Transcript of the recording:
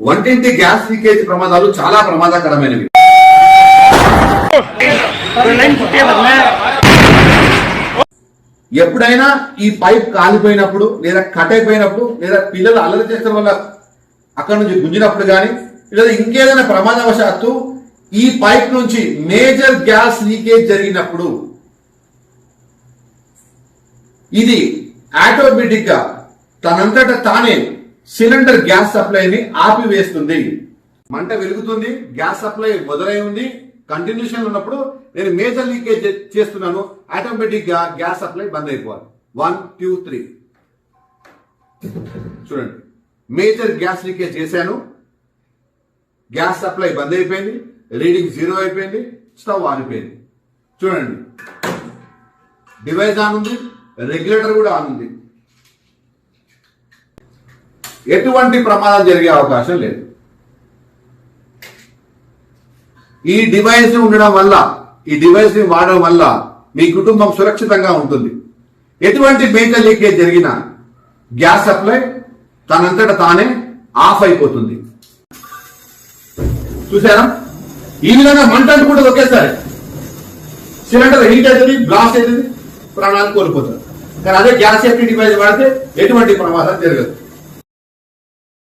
వంటింటి gas leakage ప్రమాదాలు చాలా ప్రమాదకరమైనవి. ఎప్పుడైనా ఈ పైప్ కాలిపోయినప్పుడు లేదా కట్ అయిపోయినప్పుడు లేదా పిల్లలు అల్లరి చేసిన వల్ల అక్కడ నుంచి గుంజినప్పుడు కానీ లేదా ఇంకేదైనా ప్రమాదవశాత్తు ఈ పైప్ నుంచి మేజర్ గ్యాస్ లీకేజ్ జరిగినప్పుడు ఇది ఆటోమేటిక్గా తనంతట తానే సిలిండర్ గ్యాస్ సప్లైని ఆపివేస్తుంది. మంట వెలుగుతుంది గ్యాస్ సప్లై మొదలై ఉంది. కంటిన్యూషన్ ఉన్నప్పుడు నేను మేజర్ లీకేజ్ చేస్తున్నాను. ఆటోమేటిక్గా గ్యాస్ సప్లై బంద్ అయిపోవాలి. వన్ టూ త్రీ చూడండి. మేజర్ గ్యాస్ లీకేజ్ చేశాను. గ్యాస్ సప్లై బంద్ అయిపోయింది. రీడింగ్ జీరో అయిపోయింది. స్టవ్ ఆనిపోయింది చూడండి. డివైస్ ఆన్ ఉంది. రెగ్యులేటర్ కూడా ఆన్ ఉంది. ఎటువంటి ప్రమాదం జరిగే అవకాశం లేదు. ఈ డివైస్ ఉండడం వల్ల ఈ డివైస్ని వాడడం వల్ల మీ కుటుంబం సురక్షితంగా ఉంటుంది. ఎటువంటి మేజర్ లీకేజ్ జరిగినా గ్యాస్ సప్లై తనంతట తానే ఆఫ్ అయిపోతుంది. చూసారా ఈ విధంగా మంట కూడా ఒకేసారి. సిలిండర్ హీట్ అవుతుంది బ్లాస్ట్ అవుతుంది ప్రాణాలు కోల్పోతారు కానీ అదే గ్యాస్ సేఫ్టీ డివైస్ వాడితే ఎటువంటి ప్రమాదం జరగదు.